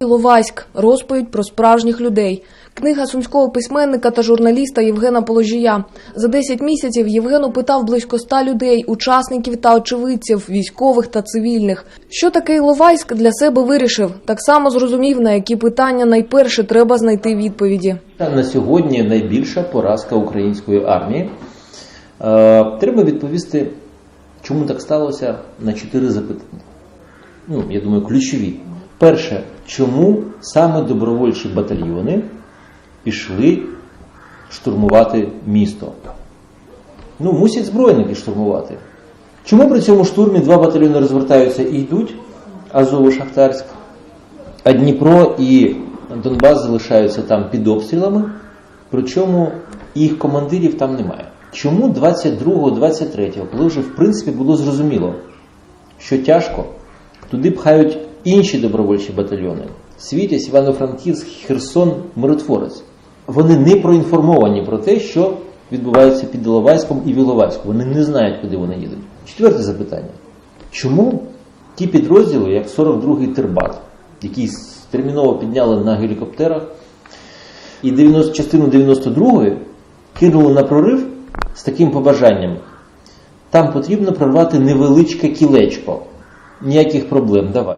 Іловайськ. Розповідь про справжніх людей. Книга сумського письменника та журналіста Євгена Положія. За 10 місяців Євген опитав близько ста людей, учасників та очевидців, військових та цивільних. Що таке Іловайськ для себе вирішив. Так само зрозумів, на які питання найперше треба знайти відповіді. На сьогодні найбільша поразка української армії. Е, Треба відповісти, чому так сталося на чотири запитання. Ну, я думаю, ключові. Перше, чому саме добровольчі батальйони пішли штурмувати місто? Ну, мусять збройники штурмувати. Чому при цьому штурмі два батальйони розвертаються і йдуть, Азово-Шахтарськ, а Дніпро і Донбас залишаються там під обстрілами, причому їх командирів там немає. Чому 22-го, 23-го, коли вже в принципі було зрозуміло, що тяжко, туди пхають інші добровольчі батальйони. Світязь, Івано-Франківськ, Херсон, Миротворець. Вони не проінформовані про те, що відбувається під Іловайськом і в. Вони не знають, куди вони їдуть. Четверте запитання. Чому ті підрозділи, як 42-й Тербат, який терміново підняли на гелікоптерах, і 90, частину 92-ї кинули на прорив з таким побажанням. Там потрібно прорвати невеличке кілечко. Ніяких проблем, давай.